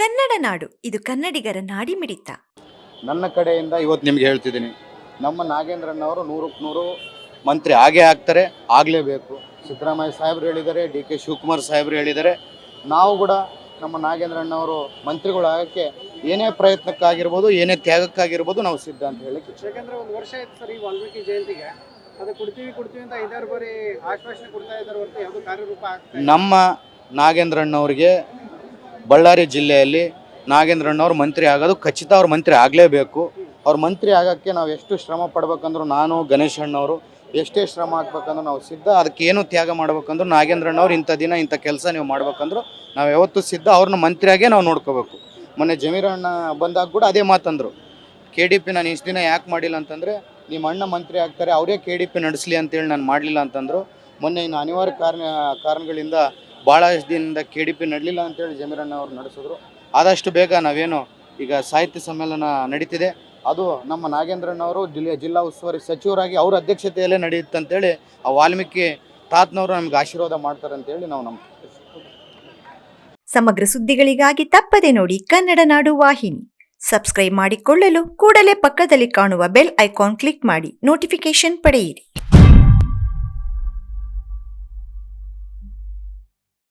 ಕನ್ನಡ ನಾಡು ಇದು ಕನ್ನಡಿಗರ ನಾಡಿ ಮಿಡಿತ ನನ್ನ ಕಡೆಯಿಂದ ಇವತ್ತು ನಿಮ್ಗೆ ಹೇಳ್ತಿದ್ದೀನಿ. ನಮ್ಮ ನಾಗೇಂದ್ರಣ್ಣವರು ನೂರಕ್ಕೆ ನೂರು ಮಂತ್ರಿ ಆಗೇ ಆಗ್ತಾರೆ ಆಗಲೇಬೇಕು. ಸಿದ್ದರಾಮಯ್ಯ ಸಾಹೇಬ್ರು ಹೇಳಿದ್ದಾರೆ ಡಿ ಕೆ ಶಿವಕುಮಾರ್ ಸಾಹೇಬ್ರು ಹೇಳಿದ್ದಾರೆ. ನಾವು ಕೂಡ ನಮ್ಮ ನಾಗೇಂದ್ರಣ್ಣವರು ಮಂತ್ರಿಗಳು ಆಗಕ್ಕೆ ಏನೇ ಪ್ರಯತ್ನಕ್ಕಾಗಿರ್ಬೋದು ಏನೇ ತ್ಯಾಗಕ್ಕಾಗಿರ್ಬೋದು ನಾವು ಸಿದ್ಧ ಅಂತ ಹೇಳಕ್ಕೆ ಇಚ್ಛೆ. ಯಾಕಂದ್ರೆ ಒಂದು ವರ್ಷ ಆಯ್ತು ಸರ್ ಈ ವಾಲ್ಮೀಕಿ ಜಯಂತಿಗೆ. ಅದು ಕೊಡ್ತೀವಿ ಕೊಡ್ತೀವಿ ಅಂತ ಐದಾರು ಬಾರಿ ಆಶ್ವಾಸನೆ ಕೊಡ್ತಾ ಇದ್ದಾರೆ ಹೊರತು ಯಾವುದು ಕಾರ್ಯರೂಪ ಆಗ್ತಾ ಇಲ್ಲ. ನಮ್ಮ ನಾಗೇಂದ್ರಣ್ಣವ್ರಿಗೆ ಬಳ್ಳಾರಿ ಜಿಲ್ಲೆಯಲ್ಲಿ ನಾಗೇಂದ್ರಣ್ಣವ್ರು ಮಂತ್ರಿ ಆಗೋದು ಖಚಿತ. ಅವ್ರ ಮಂತ್ರಿ ಆಗಲೇಬೇಕು. ಅವ್ರ ಮಂತ್ರಿ ಆಗೋಕ್ಕೆ ನಾವು ಎಷ್ಟು ಶ್ರಮ ಪಡ್ಬೇಕಂದ್ರು ನಾನು, ಗಣೇಶ್ ಅಣ್ಣವರು ಎಷ್ಟೇ ಶ್ರಮ ಹಾಕ್ಬೇಕಂದ್ರೆ ನಾವು ಸಿದ್ಧ. ಅದಕ್ಕೆ ಏನು ತ್ಯಾಗ ಮಾಡ್ಬೇಕಂದ್ರು ನಾಗೇಂದ್ರಣ್ಣವ್ರು ಇಂಥ ದಿನ, ಇಂಥ ಕೆಲಸ ನೀವು ಮಾಡ್ಬೇಕಂದ್ರು ನಾವು ಯಾವತ್ತೂ ಸಿದ್ಧ. ಅವ್ರನ್ನ ಮಂತ್ರಿಯಾಗೇ ನಾವು ನೋಡ್ಕೋಬೇಕು. ಮೊನ್ನೆ ಜಮೀರಣ್ಣ ಬಂದಾಗ ಕೂಡ ಅದೇ ಮಾತಂದರು. ಕೆ ಡಿ ಪಿ ನಾನು ಇಷ್ಟು ದಿನ ಯಾಕೆ ಮಾಡಿಲ್ಲ ಅಂತಂದರೆ, ನಿಮ್ಮ ಅಣ್ಣ ಮಂತ್ರಿ ಆಗ್ತಾರೆ, ಅವರೇ ಕೆ ಡಿ ಪಿ ನಡೆಸಲಿ ಅಂತೇಳಿ ನಾನು ಮಾಡಲಿಲ್ಲ ಅಂತಂದರು. ಮೊನ್ನೆ ಇನ್ನು ಅನಿವಾರ್ಯ ಕಾರಣ ಕಾರಣಗಳಿಂದ ಭಾಳಷ್ಟು ದಿನದಿಂದ ಕೆ ಡಿ ಪಿ ನಡಲಿಲ್ಲ ಅಂತೇಳಿ ಜಮೀರಣ್ಣ ಅವರು ನಡೆಸಿದ್ರು. ಆದಷ್ಟು ಬೇಗ ನಾವೇನು ಈಗ ಸಾಹಿತ್ಯ ಸಮ್ಮೇಳನ ನಡೀತಿದೆ. ಅದು ನಮ್ಮ ನಾಗೇಂದ್ರಣ್ಣವರು ಜಿಲ್ಲೆಯ ಜಿಲ್ಲಾ ಉಸ್ತುವಾರಿ ಸಚಿವರಾಗಿ ಅವ್ರ ಅಧ್ಯಕ್ಷತೆಯಲ್ಲೇ ನಡೆಯುತ್ತೆ ಅಂತೇಳಿ ಆ ವಾಲ್ಮೀಕಿ ತಾತ್ನವರು ನಮ್ಗೆ ಆಶೀರ್ವಾದ ಮಾಡ್ತಾರೆ ಅಂತೇಳಿ ನಾವು ನಮ್ಮ ಸಮಗ್ರ ಸುದ್ದಿಗಳಿಗಾಗಿ ತಪ್ಪದೆ ನೋಡಿ ಕನ್ನಡ ನಾಡು ವಾಹಿನಿ. ಸಬ್ಸ್ಕ್ರೈಬ್ ಮಾಡಿಕೊಳ್ಳಲು ಕೂಡಲೇ ಪಕ್ಕದಲ್ಲಿ ಕಾಣುವ ಬೆಲ್ ಐಕಾನ್ ಕ್ಲಿಕ್ ಮಾಡಿ ನೋಟಿಫಿಕೇಶನ್ ಪಡೆಯಿರಿ.